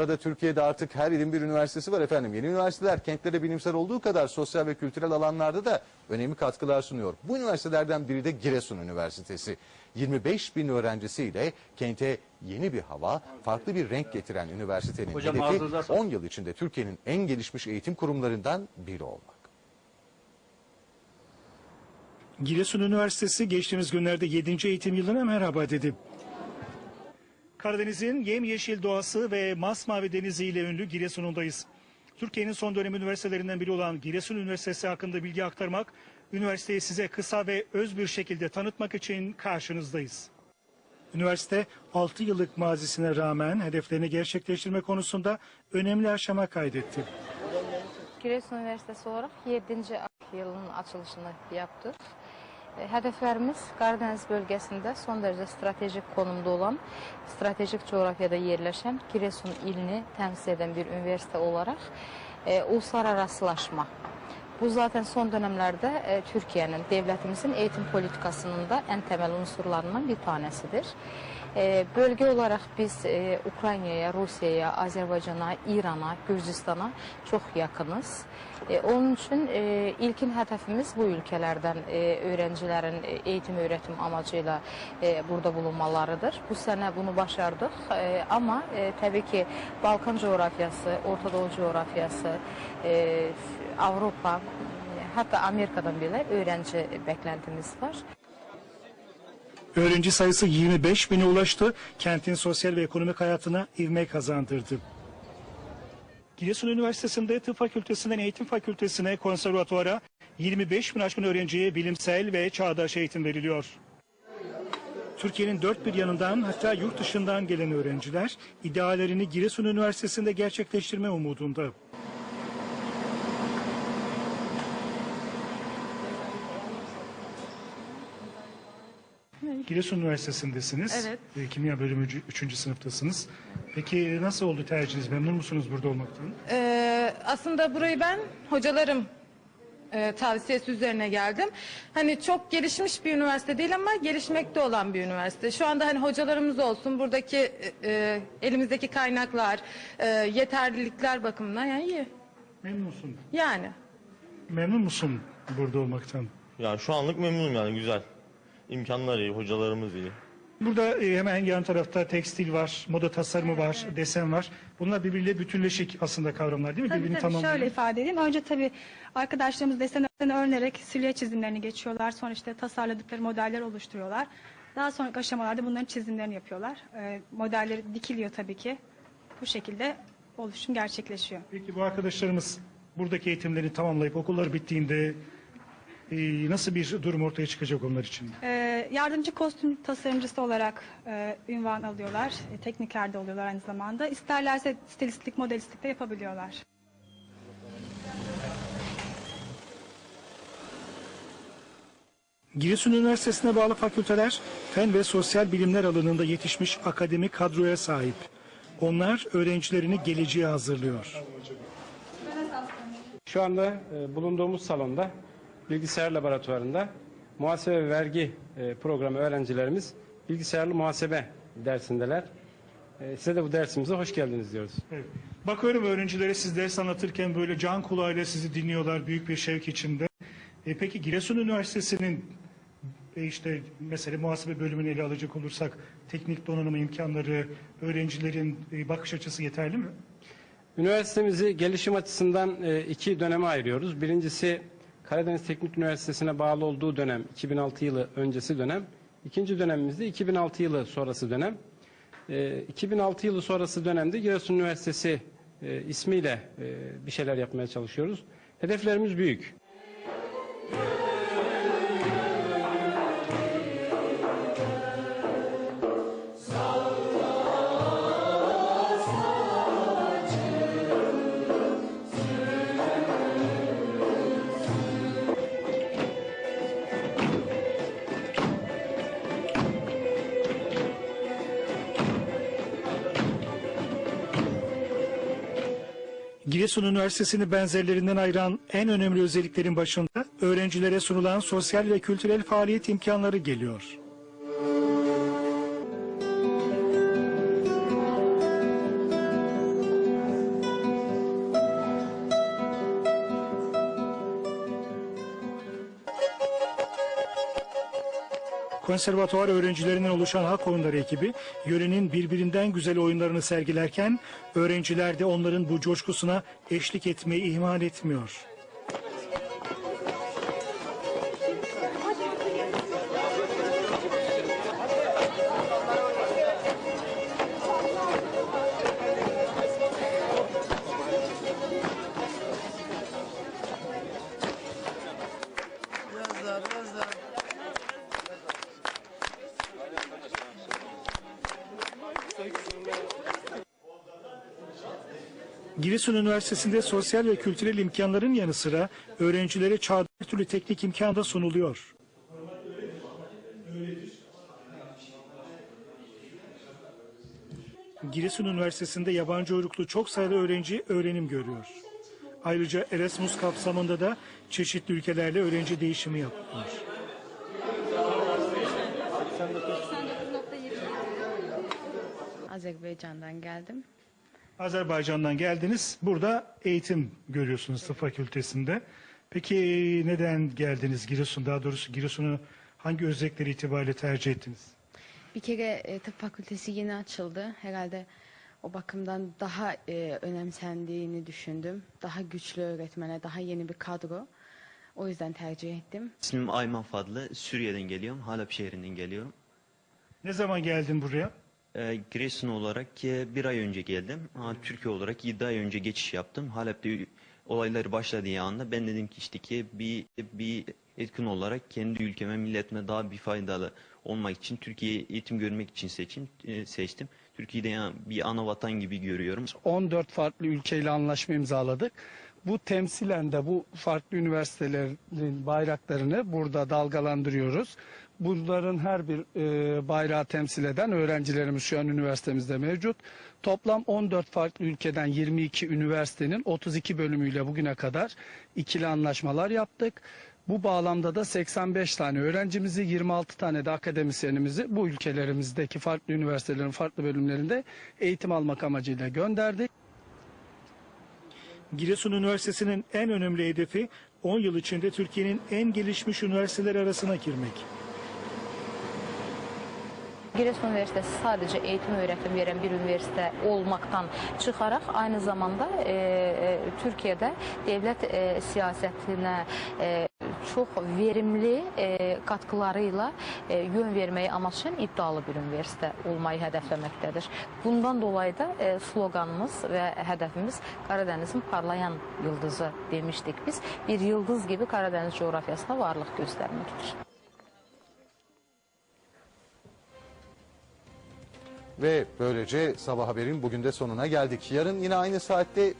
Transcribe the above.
Burada Türkiye'de artık her ilin bir üniversitesi var efendim. Yeni üniversiteler kentlere bilimsel olduğu kadar sosyal ve kültürel alanlarda da önemli katkılar sunuyor. Bu üniversitelerden biri de Giresun Üniversitesi. 25 bin öğrencisiyle kente yeni bir hava, farklı bir renk getiren üniversitenin Hocam hedefi ağzınıza sağlık. 10 yıl içinde Türkiye'nin en gelişmiş eğitim kurumlarından biri olmak. Giresun Üniversitesi geçtiğimiz günlerde 7. eğitim yılına merhaba dedi. Karadeniz'in yemyeşil doğası ve masmavi deniziyle ünlü Giresun'undayız. Türkiye'nin son dönem üniversitelerinden biri olan Giresun Üniversitesi hakkında bilgi aktarmak, üniversiteyi size kısa ve öz bir şekilde tanıtmak için karşınızdayız. Üniversite 6 yıllık mazisine rağmen hedeflerini gerçekleştirme konusunda önemli aşama kaydetti. Giresun Üniversitesi olarak 7. yılın açılışını yaptık. E, Hədəflərimiz Qaradəniz bölgəsində son dərəcə strateji konumda olan, strateji coğrafiyada yerləşən Giresun ilini təmsil edən bir universitet olaraq e, uluslararasılaşma. Bu zaten son dönəmlərdə e, Türkiyənin, dövlətimizin eğitim politikasının da ən təməl unsurlarından bir tanəsidir. E, bölge olarak biz e, Ukrayna'ya, Rusya'ya, Azerbaycan'a, İran'a, Gürcistan'a çok yakınız. E, onun için e, ilkin hedefimiz bu ülkelerden e, öğrencilerin e, eğitim öğretim amacıyla e, burada bulunmalarıdır. Bu sene bunu başardık ama e, tabii ki Balkan coğrafyası, Orta Doğu coğrafyası, Avrupa, e, hatta Amerika'dan bile öğrenci beklentimiz var. Öğrenci sayısı 25 bine ulaştı. Kentin sosyal ve ekonomik hayatına ivme kazandırdı. Giresun Üniversitesi'nde tıp fakültesinden eğitim fakültesine, konservatuara 25 bin aşkın öğrenciye bilimsel ve çağdaş eğitim veriliyor. Türkiye'nin dört bir yanından hatta yurt dışından gelen öğrenciler ideallerini Giresun Üniversitesi'nde gerçekleştirme umudunda. Giresun Üniversitesi'ndesiniz. Evet. E, Kimya bölümü 3. sınıftasınız. Peki nasıl oldu tercihiniz? Memnun musunuz burada olmaktan? Ee, aslında burayı ben hocalarım e, tavsiyesi üzerine geldim. Hani çok gelişmiş bir üniversite değil ama gelişmekte olan bir üniversite. Şu anda hani hocalarımız olsun, buradaki e, e, elimizdeki kaynaklar, e, yeterlilikler bakımından yani iyi. Memnun musun? Yani. Memnun musun burada olmaktan? Yani şu anlık memnunum yani güzel. İmkanlar iyi, hocalarımız iyi. Burada e, hemen yan tarafta tekstil var, moda tasarımı var, desen var. Bunlar birbiriyle bütünleşik aslında kavramlar değil mi? Tabii Birbirini tabii şöyle ifade edeyim. Önce tabii arkadaşlarımız desenlerini öğrenerek silüet çizimlerini geçiyorlar. Sonra işte tasarladıkları modeller oluşturuyorlar. Daha sonraki aşamalarda bunların çizimlerini yapıyorlar. Ee, modelleri dikiliyor tabii ki. Bu şekilde oluşum gerçekleşiyor. Peki bu arkadaşlarımız buradaki eğitimlerini tamamlayıp okullar bittiğinde e, nasıl bir durum ortaya çıkacak onlar için? Ee, yardımcı kostüm tasarımcısı olarak e, ünvan alıyorlar. E, tekniklerde oluyorlar aynı zamanda. İsterlerse stilistlik, modelistlik de yapabiliyorlar. Giresun Üniversitesi'ne bağlı fakülteler fen ve sosyal bilimler alanında yetişmiş akademik kadroya sahip. Onlar öğrencilerini geleceğe hazırlıyor. Şu anda e, bulunduğumuz salonda bilgisayar laboratuvarında muhasebe ve vergi e, programı öğrencilerimiz bilgisayarlı muhasebe dersindeler. E, size de bu dersimize hoş geldiniz diyoruz. Evet. Bakıyorum öğrencilere siz ders anlatırken böyle can kulağıyla sizi dinliyorlar büyük bir şevk içinde. E, peki Giresun Üniversitesi'nin e, işte mesela muhasebe bölümünü ele alacak olursak teknik donanım imkanları, öğrencilerin e, bakış açısı yeterli mi? Üniversitemizi gelişim açısından e, iki döneme ayırıyoruz. Birincisi Karadeniz Teknik Üniversitesi'ne bağlı olduğu dönem 2006 yılı öncesi dönem. İkinci dönemimiz de 2006 yılı sonrası dönem. E, 2006 yılı sonrası dönemde Giresun Üniversitesi e, ismiyle e, bir şeyler yapmaya çalışıyoruz. Hedeflerimiz büyük. Giresun Üniversitesi'ni benzerlerinden ayıran en önemli özelliklerin başında öğrencilere sunulan sosyal ve kültürel faaliyet imkanları geliyor. Konservatuvar öğrencilerinden oluşan halk oyunları ekibi yörenin birbirinden güzel oyunlarını sergilerken öğrenciler de onların bu coşkusuna eşlik etmeyi ihmal etmiyor. Giresun Üniversitesi'nde sosyal ve kültürel imkanların yanı sıra öğrencilere çağdaş türlü teknik imkan da sunuluyor. Giresun Üniversitesi'nde yabancı uyruklu çok sayıda öğrenci öğrenim görüyor. Ayrıca Erasmus kapsamında da çeşitli ülkelerle öğrenci değişimi yapılıyor. Azerbaycan'dan geldim. Azerbaycan'dan geldiniz. Burada eğitim görüyorsunuz tıp fakültesinde. Peki neden geldiniz Giresun? Daha doğrusu Giresun'u hangi özellikleri itibariyle tercih ettiniz? Bir kere e, tıp fakültesi yeni açıldı. Herhalde o bakımdan daha e, önemsendiğini düşündüm. Daha güçlü öğretmene, daha yeni bir kadro. O yüzden tercih ettim. İsmim Ayman Fadlı. Suriye'den geliyorum. Halep şehrinden geliyorum. Ne zaman geldin buraya? Ee, Giresun olarak e, bir ay önce geldim. Ha, Türkiye olarak 7 ay önce geçiş yaptım. Halep'te olaylar başladığı anda ben dedim ki işte ki bir, bir etkin olarak kendi ülkeme, milletime daha bir faydalı olmak için Türkiye'yi eğitim görmek için seçim, e, seçtim. Türkiye'de yani bir ana vatan gibi görüyorum. 14 farklı ülkeyle anlaşma imzaladık. Bu temsilen de bu farklı üniversitelerin bayraklarını burada dalgalandırıyoruz. Bunların her bir e, bayrağı temsil eden öğrencilerimiz şu an üniversitemizde mevcut. Toplam 14 farklı ülkeden 22 üniversitenin 32 bölümüyle bugüne kadar ikili anlaşmalar yaptık. Bu bağlamda da 85 tane öğrencimizi, 26 tane de akademisyenimizi bu ülkelerimizdeki farklı üniversitelerin farklı bölümlerinde eğitim almak amacıyla gönderdik. Giresun Üniversitesi'nin en önemli hedefi 10 yıl içinde Türkiye'nin en gelişmiş üniversiteler arasına girmek. Giresun Üniversitesi sadece eğitim öğretim veren bir üniversite olmaktan çıkarak aynı zamanda e, e, Türkiye'de devlet e, siyasetine e, çok verimli e, katkılarıyla e, yön vermeyi amaçlayan iddialı bir üniversite olmayı hedeflemektedir. Bundan dolayı da e, sloganımız ve hedefimiz Karadeniz'in parlayan yıldızı demiştik biz. Bir yıldız gibi Karadeniz coğrafyasında varlık göstermektir. Ve böylece sabah haberin bugün de sonuna geldik. Yarın yine aynı saatte